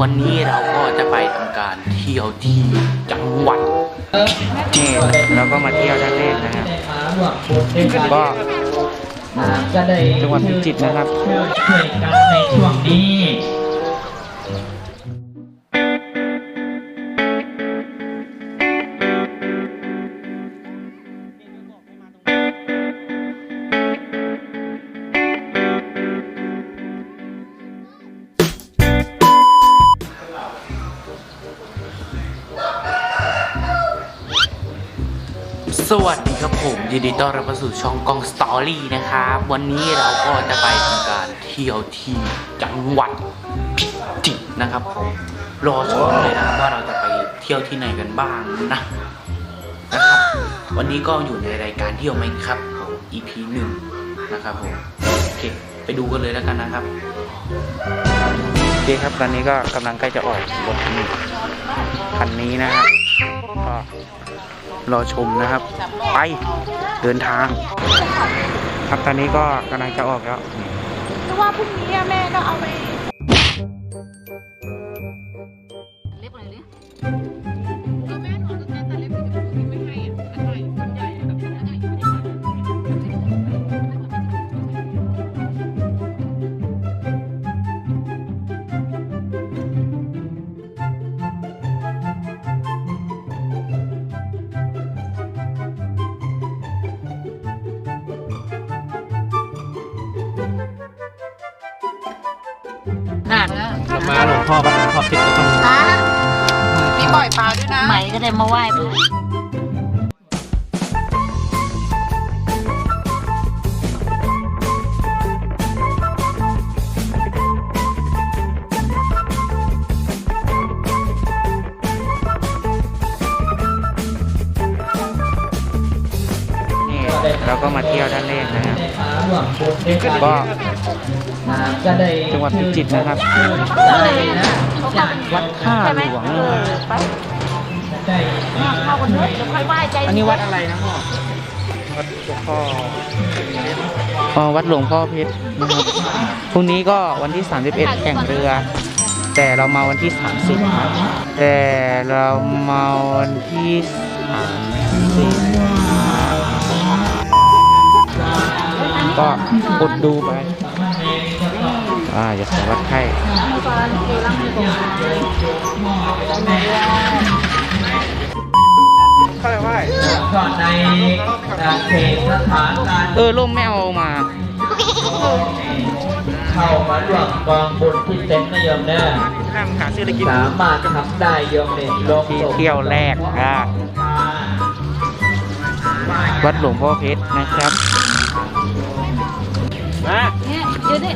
วันนี้เราก็จะไปทำการเที่ยวที่จังหวัดนี่เราก็มาเที่ยวด้านแรกนะครับก็จะได้จังหวัดพิจิตรนะครับช่วยช่วยกันในช่วงนี้ สวัสดีครับผม ยินดีต้อนรับเข้าสู่ช่องกองสตอรี่นะครับ วันนี้เราก็จะไปทำการเที่ยวที่จังหวัดพิจิตรนะครับผมรอชมเลยนะครับว่าเราจะไปเที่ยวที่ไหนกันบ้างนะนะครับ วันนี้ก็อยู่ในรายการเที่ยวไหมครับผม EP หนึ่งนะครับผมโอเคไปดูกันเลยแล้วกันนะครับโอเคครับตอนนี้ก็กำลังใกล้จะออกรถคันนี้นะครับก็ รอชมนะครับ ไปเดินทาง ครับตอนนี้ก็กำลังจะออกแล้วเพราะว่าพรุ่งนี้แม่ก็เอาไปเล็บอะไรเนี่ย นะใหม่ก็ได้มาไหว้พระนี่เราก็มาเที่ยวด้านแรกนะครับร่วมบุญด้วยกันก็อ่าจะได้จังหวัดพิจิตรนะครับได้นะวัดท่าหลวงนะครับ ได้มาเข้ากันเถอะค่อยไหว้ใจอันนี้วัดอะไรนะพ่อ วัดหลวงพ่ออ๋อวัดหลวงพ่อเพชรนะครับพรุ่งนี้ก็วันที่ 31 แข่งเรือ แต่เรามาวันที่ 30ครับแต่เรามาวันที่30ก็อดดูไปอ่าอย่าใส่วัดไข้ เข้าไปไหว้ก็ในอ่าเขตสถานการเออร่มไม่เอามา เข้ามาร่วมกองบุญที่เต็นท์นะโยมเด้อห้ามหาซื้ออะไรกินสามารถทำได้โยมเนี่ยลงที่ศพเที่ยวแรกอะวัดหลวงพ่อเพชรนะครับมาเนี่ยยืนดิ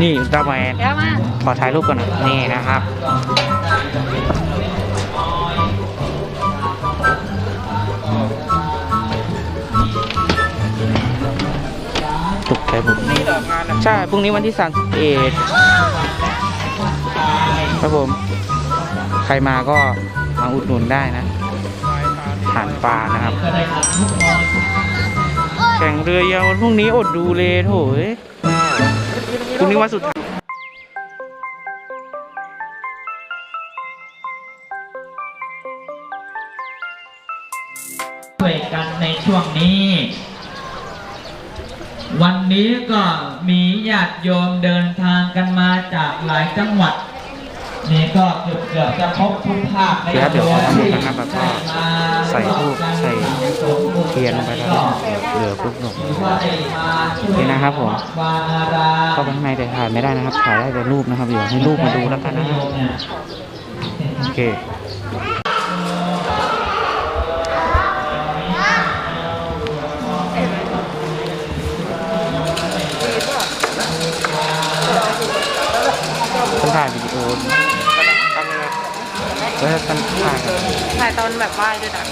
นี่อุลตร้าแมนเดี๋ยวมาขอถ่ายรูปก่อนนะนี่นะครับ ตกใจผมใช่พรุ่งนี้วันที่สามสิบเอ็ดครับผม ใครมาก็มาอุดหนุนได้นะผ่านปลานะครับ แข่งเรือยาววันพรุ่งนี้อดดูเลยโถยพรุ่งนี้วันสุดท้ายช่วยกันในช่วงนี้ วันนี้ก็มีญาติโยมเดินทางกันมาจากหลายจังหวัด นี่ก็เกือบเกือบจะครบทุกภาคเดี๋ยวเดี๋ยวขอทำนะครับแบบว่าใส่ธูปใส่เทียนไปแล้วเหลือปุ๊บหนุกนี่นะครับผมเข้าไปข้างในแต่ถ่ายไม่ได้นะครับถ่ายได้แต่รูปนะครับเดี๋ยวให้รูปมาดูแล้วกันนะครับโอเค ล้วท่านถ่ายถ่ายตอนแบบไหว้ด้วยนะ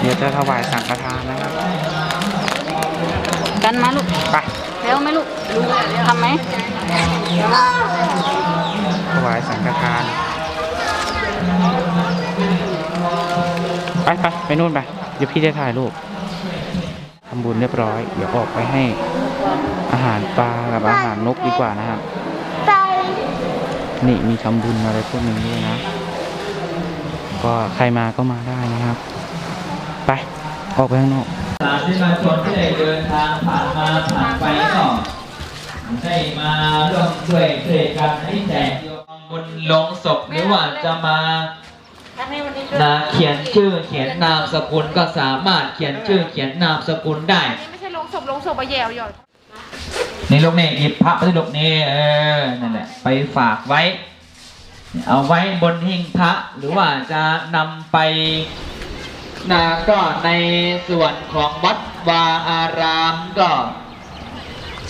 เดี๋ยวจะถวายสังฆทานนะครับกันมาลูกไปเร็วไหมลูกทำไหมถวายสังฆทาน ไปไปไปนู่นไป เดี๋ยวพี่จะถ่ายรูปำบุญเรียบร้อย เดี๋ยวออกไปให้อา หารปลากับอาหารนกดีกว่านะครับนี่มีทำบุญอะไรพวกนี้ด้วยนะ ก็ใครมาก็มาได้นะครับ ไป ออกไปข้างนอกสาธุชนที่ได้เดินทางผ่านมาผ่านไปก็ได้มาร่วมด้วยช่วยกันให้แจกโยมบนลงศพหรือว่าจะมานะเขียนชื่อเขียนนามสกุลก็สามารถเขียนชื่อเขียนนามสกุลได้นี่ไม่ใช่ลงศพลงศพอะแยวหย่อย นี่ลูกนี่หยิบพระไปลูกนี่เออนั่นแหละ ไปฝากไว้ เอาไว้บนหิ้งพระ หรือว่าจะนำไปนะก็ในส่วนของวัดวาอารามก็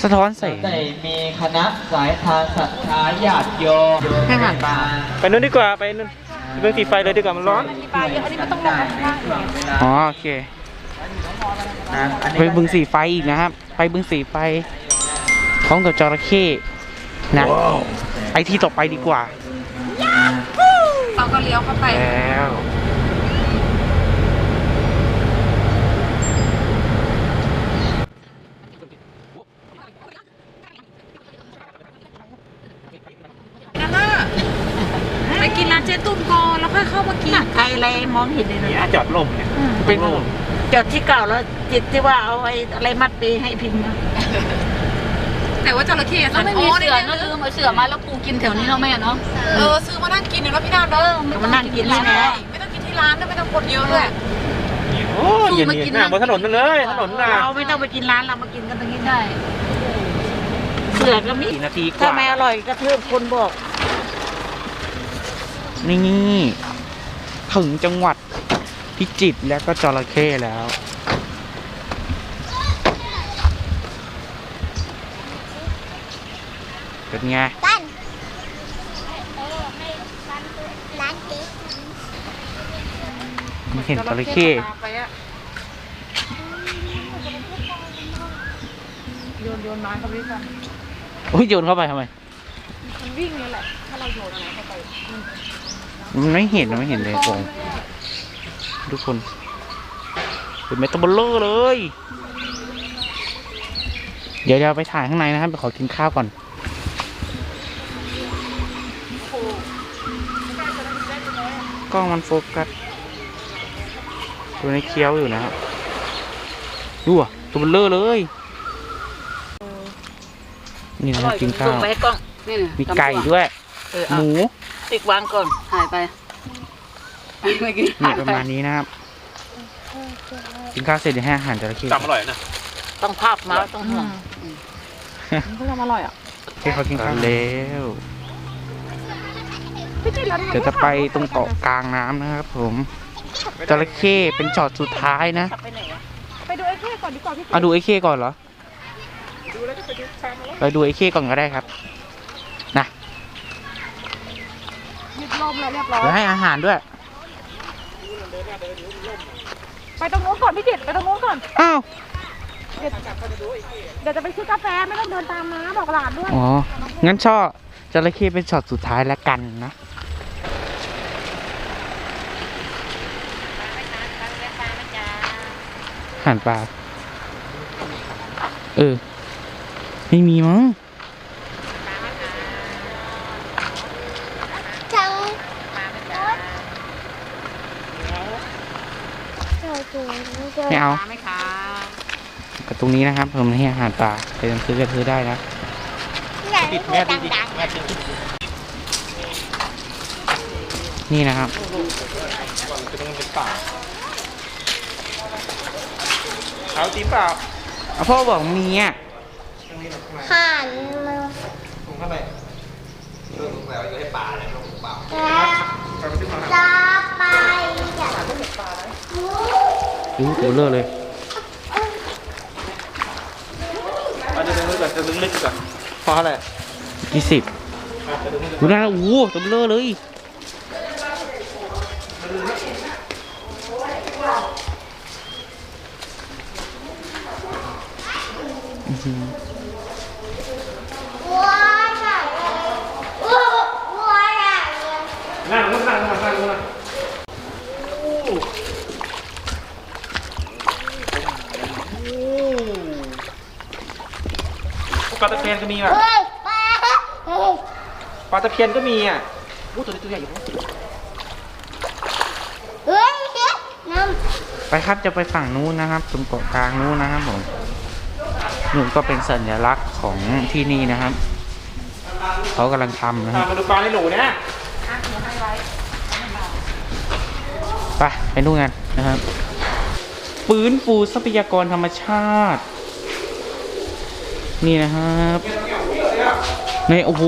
สะท้อนแสงได้มีคณะสายทานศรัทธาญาติโยมให้หันตาไปนู่นดีกว่าไปนู่นเรื่องสีไฟเลยดีกว่ามันร้อนอ๋อโอเคนะไปบึงสีไฟอีกนะครับ ไปบึงสีไฟ พร้อมกับจระเข้นะไปที่ต่อไปดีกว่าเราก็เลี้ยวเข้าไปแล้วนั่นน่ะไปกินร้านเจ๊ตุ้มก่อนแล้วค่อยเข้ามากินใครอะไรมองเห็นเลยนะจอดลมเนี่ยเป็นจดที่เก่าแล้วจิตที่ว่าเอาไอ้อะไรมัดปีให้พิมพ์นะ แต่ว่าจระเข้แล้วไม่มีเสือเนอะลืมเอาเสือมาแล้วปูกินแถวนี้เนาะแม่เนาะ เออซื้อมานั่งกินเดี๋ยวนะพี่ดาวเนอะมานั่งกินนี่นะไม่ต้องกินที่ร้านด้วยไม่ต้องคนเยอะด้วยโอ้ยเย็นๆหน้าบนถนนนั่นเลยถนนน่ะเราไม่ต้องไปกินร้านเรามากินกันตรงนี้ได้ เสือก็มี สี่นาทีกถ้าว่าไม่อร่อยกระทืบคนบอก นี่ถึงจังหวัดพิจิตรแล้วก็จระเข้แล้ว เป็นไงไม่เห็นจระเข้ไปอะโยนโยนไม้เข้าไปด้วยกันโอ้ยโยนเข้าไปทำไม มันวิ่งเลยแหละ ถ้าเราโยนอะไรเข้าไปมันไม่เห็นมันไม่เห็นเลยโกงทุกคน เป็นเมตาบอลเลอร์เลย เดี๋ยวเราไปถ่ายข้างในนะครับ ไปขอกินข้าวก่อน กล้องมันโฟกัสตัวนี้เคี้ยวอยู่นะครับดูอะตัวเบลเลอร์เลยนี่นะครับกินข้าส่งวไปให้กล้องนี่นะมีไก่ด้วย เออหเอามูติดวางก่อนหายไปไม่กินเนี่ยประมาณนี้นะครับกินข้าวเสร็จเดี๋ยวให้อาหารจระเข้จำอร่อยนะ ต้องภาพมาต้องห่วง มันก็ยังอร่อยอะ ให้เขากินข้าวแล้ว เดี๋ยวจะไปตรงเกาะกลางน้ำนะครับ ผมจระเข้เป็นช็อตสุดท้ายนะ ไปดูไอ้แค่ก่อนดีกว่าพี่เอาดูไอ้เข้ก่อนเหรอไปดูไอ้เข้ก่อนก็ได้ครับนะยึดลมแล้วเรียบร้อยเดี๋ยวให้อาหารด้วย ไปตรงนู้นก่อนพี่จิตรไปตรงนู้นก่อนอ้าวเดี๋ยวจะไปซื้อกาแฟไม่ต้องเดินตามมาบอกหลานด้วยอ๋องั้นช่อจระเข้เป็นช็อตสุดท้ายแล้วกันนะ อาหารปลา เออ ไม่มีมั้งไม่เอาไหมคะกับตรงนี้นะครับผมให้อาหารปลาไปซื้อกันซื้อได้นะปิดแม่ดีๆแม่นี่นะครับเอาตีเปล่าเอาพ่อบอกมีอะหันมาจะไปอยากดูตัวเลอะเลยเอาจะดึงลึกก่อนจะดึงลึกก่อนพออะไรยี่สิบดูนะโอ้โหตัวเลอะเลยอื้อหือ วัวไห นวัววัวไหนนั่งนั่งนั่งนั่งนั่งนั่งโปลาตะเพียนก็มีว่ะเฮ้ยปลาเฮ้ยปลาตะเพียนก็มีอะโอ้ตัวนี้ตัวใหญ่อยู่เฮ้ยน้ำไปครับจะไปฝั่งนู้นนะครับตรงเกาะกลางนู้นนะครับผม นู่นก็เป็นสัญลักษณ์ของที่นี่นะครับเขากำลังทำนะครับมาดูปลาในหนูเนี่ยไปไปดูกันนะครับฟื้นฟูทรัพยากรธรรมชาติ นี่นะครับในโอ้โห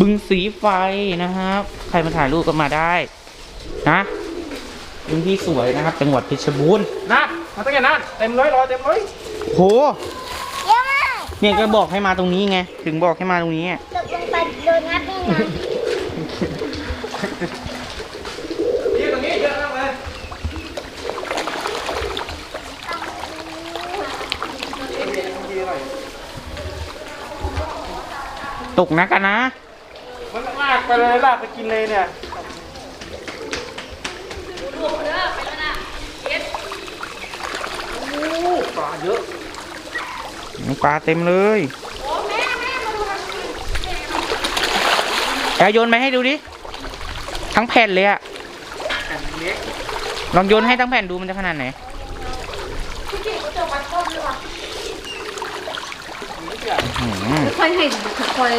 บึงสีไฟนะครับ ใครมาถ่ายรูปก็มาได้ นะ พื้นที่สวยนะครับ จังหวัดเพชรบูรณ์นัดมาตั้งแต่นัดเต็มร้อยรอเต็มร้อยโหเยอะมากเนี่ยก็บอกให้มาตรงนี้ไง ถึงบอกให้มาตรงนี้ตกลงไปโดนงับนี่นะยืนตรงนี้เยอะมากเลยตกนะกันนะ มันลากไปเลยลากไปกินเลยเนี่ย ปลาเยอะปลาเต็มเลยแอลโยนไปให้ดูดิ ทั้งแผ่นเลยอะลองโยนให้ทั้งแผ่นดูมันจะขนาดไหนอื้อหือค่อยเห็นค่อย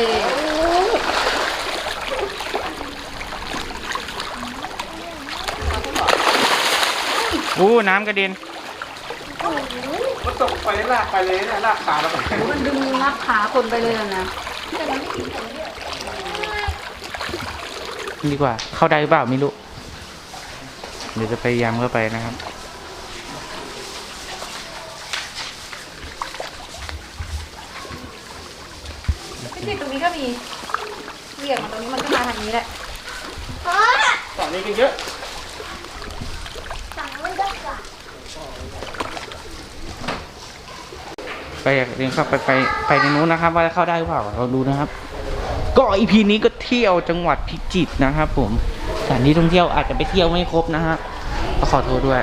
อู้น้ำกระเด็น มันตกไปลากไปเลยเนี่ยลากขาเราไปมันดึงงับขาคนไปเลยนะดีกว่า เข้าได้หรือเปล่าไม่รู้เดี๋ยวจะพยายามเข้าไปนะครับพี่จิตรงนี้ก็มีเหวี่ยงมาตรงนี้มันก็มาทางนี้แหละพ่อฝั่งนี้ก็เยอะ สั่งมันก็กลับ ไปเดินเข้าไปไปไปในนู้นนะครับ ว่าจะเข้าได้หรือเปล่าเราดูนะครับ ก็อีพีนี้ก็เที่ยวจังหวัดพิจิตรนะครับ ผมสถานที่ท่องเที่ยวอาจจะไปเที่ยวไม่ครบนะฮะก็ขอโทษด้วย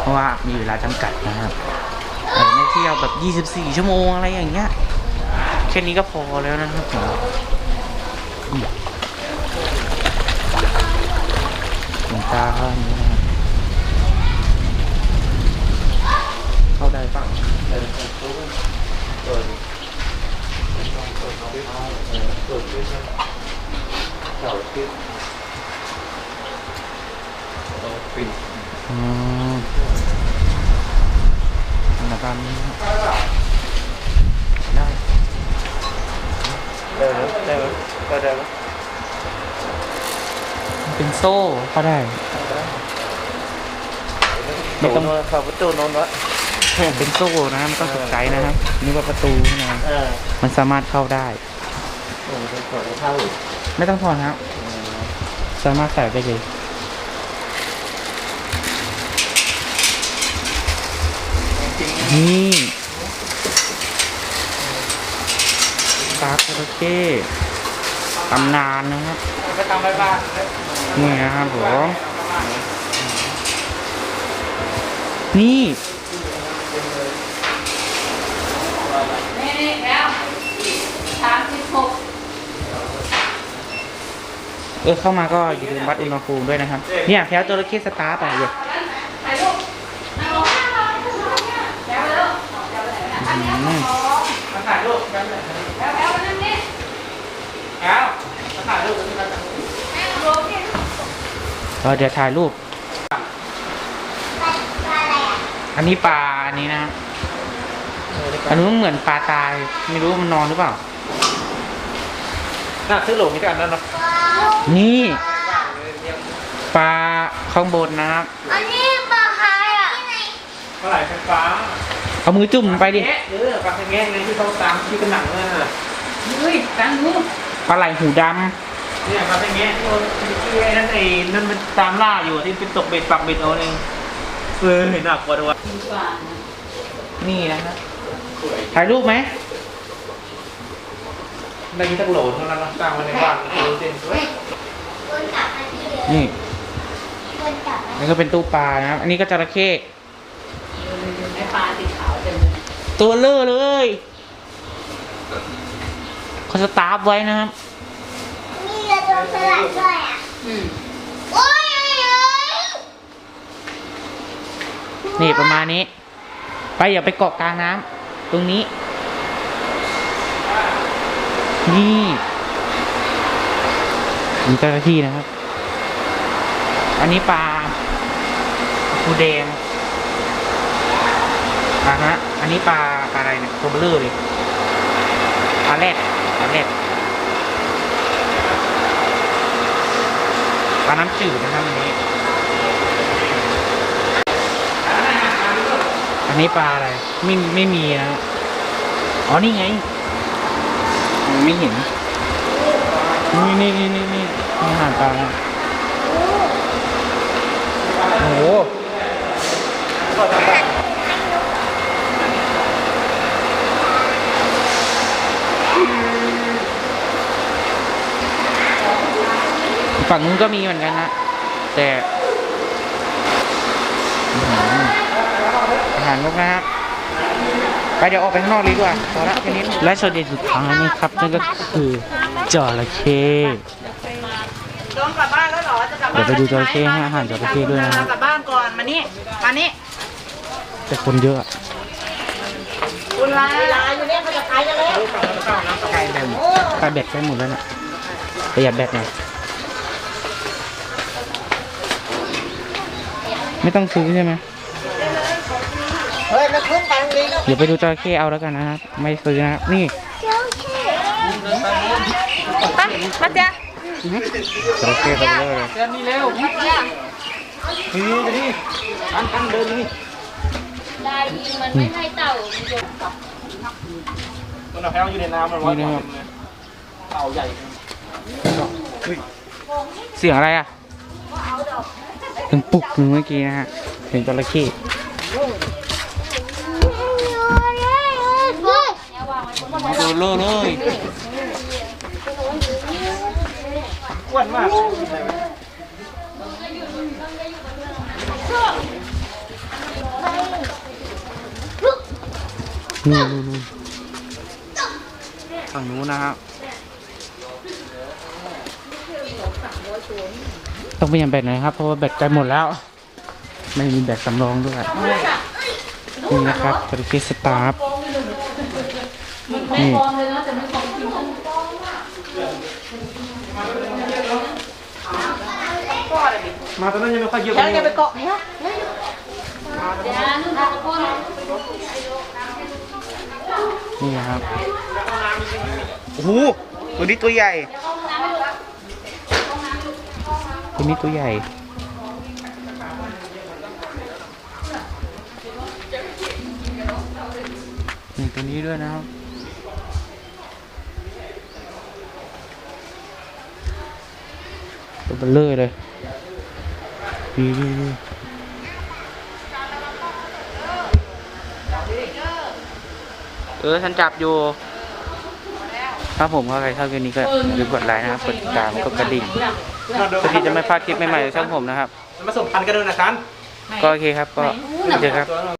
เพราะว่ามีเวลาจำกัดนะครับอาจจะไม่เที่ยวแบบ 24 ชั่วโมงอะไรอย่างเงี้ยแค่นี้ก็พอแล้วนะครับผมหลวงตาก็อัน นี้นะครับเข้าได้ปะอืมแล้วก็นี้ได้เดินเดินก็เดินเป็นโซ่ก็ได้ไม่ต้องข้าประตูนนวะ เป็นโซ่นะไม่ต้องตกใจนะครับนี่ว่าประตูนะเออมันสามารถเข้าได้ โอ้โหถอดรองเท้าอีกไม่ต้องถอดครับ สามารถใส่ได้เลยนี่ปลาจระเข้ตำนานนะครับไปตามไปบ้านนี่นะครับผมนี่นี่นี่แล้วสามสิบหก เออเข้ามาก็อย่าลืมวัดอุณหภูมิด้วยนะครับ เนี่ยแพ้วจระเข้สตาร์ไปเลยถ่ายรูปนั่งลงนั่งลงแล้วแล้วอันนี้อืมมาถ่ายรูปกันเลยแล้วแล้วนั่นนี่แล้วมาถ่ายรูปเดี๋ยวถ่ายรูป อันนี้ปลาอันนี้นะอันนู้นเหมือนปลาตาย ไม่รู้มันนอนหรือเปล่า น่าซื้อโหลนี่กันแล้วเนาะ นี่ปลาข้างบนนะครับ อันนี้ปลาใครอะเมื่อไหร่ไฟฟ้าเอามือจุ่มไปดิแงะเออปลาแงะไงที่เขาตามที่กระหนังน่ะเฮ้ยตังนู้นปลาไหลหูดเนี่ยปลาแงะที่เขาที่ไอ้นั่นไอ้นั่นมันตามล่าอยู่ที่เป็นตกเบ็ดปักเบ็ดเอาเองเออหนักกว่าด้วยดีกว่านะำนี่นะครับถ่ายรูปไหมได้ยินตั้งโหลเท่านั้นนะตั้งไว้ในบ้านเออเต็มเลย คนจับอันนี้เลยนี่คนจับอันนี่ก็เป็นตู้ปลานะครับ อันนี้ก็จระเข้ตัวเลอะเลยเขาสตาร์ฟไว้นะครับมีกระโดดสลัดด้วยอะโอ้ยโอ้ยโอ้ยนี่ประมาณนี้ ไปอย่าไปเกาะกลางน้ำตรงนี้ นี่ มีเจ้าหน้าที่นะครับ อันนี้ปลาปูแดงอะฮะ อันนี้ปลาปลาอะไรเนี่ยตัวเบลอเลยปลาแรดปลาแรดปลาน้ำจืดนะครับอันนี้ อันนี้ปลาอะไร ไม่ไม่มีนะ อ๋อ นี่ไง ไม่เห็น นี่นี่นี่นี่นี่อาหารปลาโอ้โหฝั่งนู้นก็มีเหมือนกันนะ แต่อาหารนกนะครับไปเดี๋ยวออกไปข้างนอกดีกว่าพอละแค่นี้และโชว์เด่นสุดท้ายนะครับนั่นก็คือ จระเข้ต้องกลับบ้านแล้วเหรอ จะกลับเดี๋บ้ายนวไปดูจระเข้ให้อาหารจระเข้ด้วยนะครับกลับบ้านก่อน มานี่ มานี่ แต่คนเยอะอะคุณลาลาอยู่เนี่ยเขาจะขายกันแล้วใกล้แบตใกล้แบตใกล้หมดแล้วน่ะประหยัดแบตหน่อยไม่ต้องซื้อใช่ไหมเฮ้ยแล้วขึ้นไปตรงนี้แล้วเดี๋ยวไปดูจระเข้เอาแล้วกันนะครับ ไม่ซื้อนะครับนี่ไป มาจ้ะจระเข้ตัวเบลอเลยเดินนี่เร็วนี่จะนี่อันอันเดินนี่ได้ยิงมันไม่ให้เต่ามันเอาแพ้วอยู่ในน้ำมันว่าเต่าใหญ่เสียงอะไรอะถึงปลุกหนึ่งเมื่อกี้นะฮะเสียงจระเข้ตัวเลอะเลย อ้วนมากนู่นนู่นฝั่งนู้นนะครับต้องเปลี่ยนแบตหน่อยครับ เพราะว่าแบตใกล้หมดแล้ว ไม่มีแบตสำรองด้วย นี่นะครับจระเข้สตาร์ฟนี่ มาตอนนั้นยังไม่ค่อยเยอะแล้วจะไปเกาะเนี่ยนี่นะครับโอ้โหตัวนี้ตัวใหญ่ตัวนี้ตัวใหญ่ นี่ตัวนี้ด้วยนะครับตัวเบลเลอร์เลย ดีดีดีเออฉันจับอยู่ ถ้าผมก็ใครชอบคลิปนี้ก็อย่าลืมกดไลค์นะครับกดติดตามกดกระดิ่งเพื่อที่จะไม่พลาดคลิปใหม่ๆจากช่องผมนะครับ มาส่งพันกันด้วยนะคันก็โอเคครับก็เจอกันครับ